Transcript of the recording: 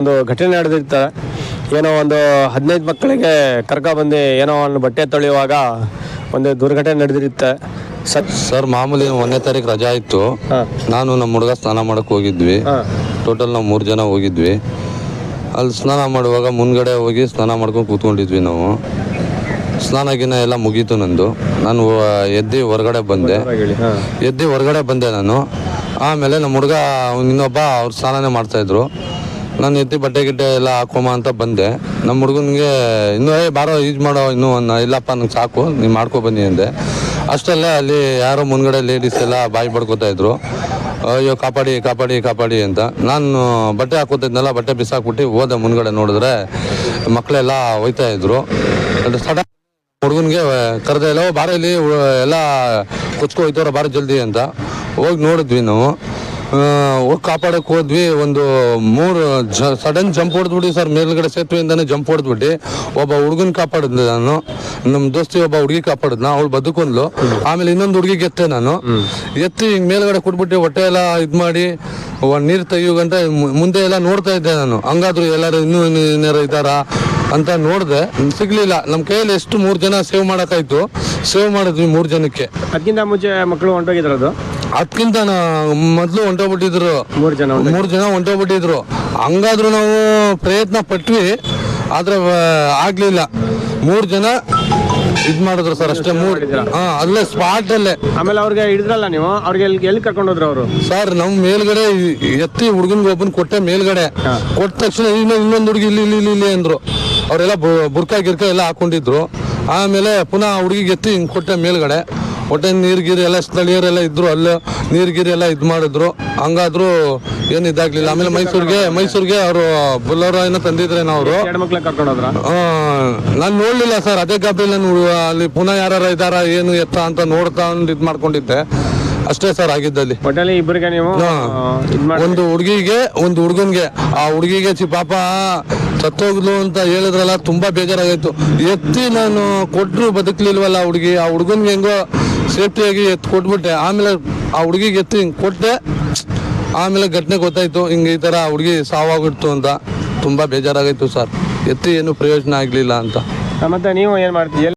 ಒಂದು ಘಟನೆ ನಡೆದಿರ್ತಾರೆ ಏನೋ ಒಂದು ಹದಿನೈದು ಮಕ್ಕಳಿಗೆ ಕರ್ಕ ಬಂದು ಏನೋ ಒಂದು ಬಟ್ಟೆ ತೊಳೆಯುವಾಗ ಒಂದು ದುರ್ಘಟನೆ ನಡೆದಿರುತ್ತೆ. ಸರ್ ಸರ್ ಮಾಮೂಲಿ ಒಂದನೇ ತಾರೀಕು ರಜಾ ಇತ್ತು. ನಾನು ನಮ್ಮ ಹುಡುಗ ಸ್ನಾನ ಮಾಡಕ್ಕೆ ಹೋಗಿದ್ವಿ. ಟೋಟಲ್ ನಾವು ಮೂರು ಜನ ಹೋಗಿದ್ವಿ. ಅಲ್ಲಿ ಸ್ನಾನ ಮಾಡುವಾಗ ಮುಂದ್ಗಡೆ ಹೋಗಿ ಸ್ನಾನ ಮಾಡ್ಕೊಂಡು ಕೂತ್ಕೊಂಡಿದ್ವಿ ನಾವು. ಸ್ನಾನ ಗಿನ ಎಲ್ಲ ಮುಗೀತು ನಂದು. ನಾನು ಎದ್ದು ಹೊರಗಡೆ ಬಂದೆ. ಎದ್ದು ಹೊರಗಡೆ ಬಂದೆ ನಾನು. ಆಮೇಲೆ ನಮ್ಮ ಹುಡುಗ ಇನ್ನೊಬ್ಬ ಅವ್ರು ಸ್ನಾನನೇ ಮಾಡ್ತಾಯಿದ್ರು ನಾನು ಎತ್ತಿ ಬಟ್ಟೆ ಗಿಟ್ಟೆ ಎಲ್ಲ ಹಾಕೋಮ ಅಂತ ಬಂದೆ. ನಮ್ಮ ಹುಡುಗನಿಗೆ, ಇನ್ನೂ ಏ ಬಾರೋ, ಯೂಸ್ ಮಾಡೋ, ಇನ್ನೂ ಒಂದು, ಇಲ್ಲಪ್ಪ, ನಂಗೆ ಸಾಕು ನೀವು ಮಾಡ್ಕೊ ಬನ್ನಿ, ಅಂದೆ. ಅಷ್ಟಲ್ಲೇ ಅಲ್ಲಿ ಯಾರೋ ಮುಂದ್ಗಡೆ ಲೇಡೀಸ್ ಎಲ್ಲ ಬಾಯಿ ಬಡ್ಕೋತಾ ಇದ್ರು. ಅಯ್ಯೋ, ಕಾಪಾಡಿ ಕಾಪಾಡಿ ಕಾಪಾಡಿ, ಅಂತ. ನಾನು ಬಟ್ಟೆ ಹಾಕೋತಿದ್ನಲ್ಲ, ಬಟ್ಟೆ ಬಿಸಾಕ್ಬಿಟ್ಟು ಹೋದೆ ಮುಂದ್ಗಡೆ ನೋಡಿದ್ರೆ ಮಕ್ಕಳೆಲ್ಲ ಹೋಯ್ತಾ ಇದ್ರು. ಸಡನ್ ಹುಡುಗನಿಗೆ, ಕರೆದ ಎಲ್ಲ ಬಾರ ಇಲ್ಲಿ, ಎಲ್ಲ ಕೊಚ್ಕೊ ಹೋಯ್ತವ್ರ, ಬಾರ ಜಲ್ದಿ, ಅಂತ. ಹೋಗಿ ನೋಡಿದ್ವಿ ನಾವು. ಹೋಗಿ ಕಾಪಾಡಕ್ಕೆ ಹೋದ್ವಿ. ಒಂದು ಮೂರು ಸಡನ್ ಜಂಪ್ ಹೊಡೆದ್ಬಿಟ್ಟು ಸರ್ ಮೇಲ್ಗಡೆ ಸೇತುವೆಯಿಂದಾನೆ ಜಂಪ್ ಹೊಡೆದ್ಬಿಟ್ಟು ಒಬ್ಬ ಹುಡುಗನ ಕಾಪಾಡಿದ್ದೆ ನಾನು. ನಮ್ಮ ದೋಸ್ತಿ ಒಬ್ಬ ಹುಡುಗಿ ಕಾಪಾಡಿದ್ನ. ಅವಳು ಬದುಕೊಂಡ್ಲು ಆಮೇಲೆ ಇನ್ನೊಂದು ಹುಡುಗಿಗೆ ಎತ್ತೆ ನಾನು. ಎತ್ತಿ ಹಿಂಗೆ ಮೇಲ್ಗಡೆ ಕೊಟ್ಬಿಟ್ಟು ಹೊಟ್ಟೆ ಎಲ್ಲ ಇದು ಮಾಡಿ ನೀರು ತೆಗಿಯುವಂತ ಮುಂದೆ ಎಲ್ಲ ನೋಡ್ತಾ ಇದ್ದೆ ನಾನು. ಹಂಗಾದ್ರು ಎಲ್ಲರೂ ಇನ್ನೂ ಏನಾರು ಇದ್ದಾರಾ ಅಂತ ನೋಡಿದೆ. ಸಿಗ್ಲಿಲ್ಲ. ನಮ್ಮ ಕೈಯಲ್ಲಿ ಎಷ್ಟು ಮೂರು ಜನ ಸೇವ್ ಮಾಡೋಕ್ಕಾಯ್ತು ಸೇವ್ ಮಾಡಿದ್ವಿ ಮೂರು ಜನಕ್ಕೆ. ಅದಕ್ಕಿಂತ ಮುಂಚೆ ಮಕ್ಕಳು ಹೊಂಟೋಗಿದ್ರದು? ಅದಕ್ಕಿಂತ ಮೊದಲು ಹೊಂಟೋಗ್ಬಿಟ್ಟಿದ್ರು. ಮೂರು ಜನ ಮೂರು ಜನ ಹೊಂಟೋಗ್ಬಿಟ್ಟಿದ್ರು. ಹಂಗಾದ್ರೂ ನಾವು ಪ್ರಯತ್ನ ಪಟ್ವಿ ಆದ್ರೆ ಆಗಲಿಲ್ಲ. ಮೂರು ಜನ ಇದ್ ಮಾಡಿದ್ರು ಸರ್ ಅಷ್ಟೇ ಮೂರು ಹಾ ಅಲ್ಲೇ ಸ್ಪಾಟ್ ಅಲ್ಲೇ. ಆಮೇಲೆ ಅವ್ರಿಗೆ ಹಿಡಿದ್ರಲ್ಲ ನೀವು? ಅವ್ರಿಗೆ ಎಲ್ಲಿ ಎಲ್ಲಿ ಕರ್ಕೊಂಡು ಹೋದ್ರು ಅವರು? ಸರ್ ನಮ್ ಮೇಲ್ಗಡೆ ಎತ್ತಿ ಹುಡುಗನ್ಗೆ ಒಬ್ಬನ್ ಕೊಟ್ಟೆ ಮೇಲ್ಗಡೆ. ಕೊಟ್ಟ ತಕ್ಷಣ ಇನ್ನೊಂದು ಇನ್ನೊಂದು ಹುಡುಗಿ ಇಲ್ಲಿ ಇಲ್ಲಿ ಇಲ್ಲಿ ಇಲ್ಲಿ ಅಂದ್ರು. ಅವರೆಲ್ಲ ಬುರ್ಕಾ ಗಿರ್ಕ ಎಲ್ಲ ಹಾಕೊಂಡಿದ್ರು. ಆಮೇಲೆ ಪುನಃ ಹುಡುಗಿಗೆ ಎತ್ತಿ ಹಿಂಗ್ ಕೊಟ್ಟೆ ಮೇಲ್ಗಡೆ. ಹೊಟ್ಟೆ ನೀರ್ ಗೀರು ಎಲ್ಲ ಸ್ಥಳೀಯರೆಲ್ಲ ಇದ್ರು ಅಲ್ಲೇ ನೀರ್ ಗೀರು ಎಲ್ಲ ಇದ್ ಮಾಡಿದ್ರು. ಹಂಗಾದ್ರು ಏನು ಇದಾಗ್ಲಿಲ್ಲ. ಆಮೇಲೆ ಮೈಸೂರಿಗೆ ಮೈಸೂರಿಗೆ ಅವರು ಬುಲ್ಲೋರ ಏನೋ ತಂದಿದ್ರೇನೋ ಅವರು ನಾನು ನೋಡ್ಲಿಲ್ಲ ಸರ್. ಅದೇ ಗಾಬರಿ ನಾನು ಅಲ್ಲಿ ಪುನಃ ಯಾರು ಇದಾರ ಏನು ಎತ್ತ ಅಂತ ನೋಡ್ತಾ ಇದು ಮಾಡ್ಕೊಂಡಿದ್ದೆ. ಅಷ್ಟೇ ಸರ್ ಆಗಿದ್ದಲ್ಲಿ. ನೀವು ಒಂದು ಹುಡುಗಿಗೆ ಒಂದು ಹುಡುಗನ್ಗೆ. ಆ ಹುಡುಗಿಗೆ ಚಿ ಪಾಪ ಸತ್ತೋಗ್ಲು ಅಂತ ಹೇಳಿದ್ರಲ್ಲ ತುಂಬಾ ಬೇಜಾರಾಗಿತ್ತು ಎತ್ತಿ ನಾನು ಕೊಟ್ರು ಬದುಕ್ಲಿಲ್ವಲ್ಲ ಹುಡುಗಿ. ಆ ಹುಡುಗನ್ಗೆ ಹೆಂಗೋ ಸೇಫ್ಟಿಯಾಗಿ ಎತ್ತು ಕೊಟ್ಬಿಟ್ಟೆ ಆಮೇಲೆ ಆ ಹುಡುಗಿಗೆ ಎತ್ತಿ ಹಿಂಗೆ ಕೊಟ್ಟೆ. ಆಮೇಲೆ ಘಟನೆ ಗೊತ್ತಾಯ್ತು, ಹಿಂಗೆ ಈ ಥರ ಹುಡುಗಿ ಸಾವಾಗ್ಬಿಡ್ತು ಅಂತ. ತುಂಬ ಬೇಜಾರಾಗಿತ್ತು ಸರ್. ಎತ್ತಿ ಏನು ಪ್ರಯೋಜನ ಆಗಲಿಲ್ಲ ಅಂತ. ಮತ್ತೆ ನೀವು ಏನು ಮಾಡ್ತೀವಿ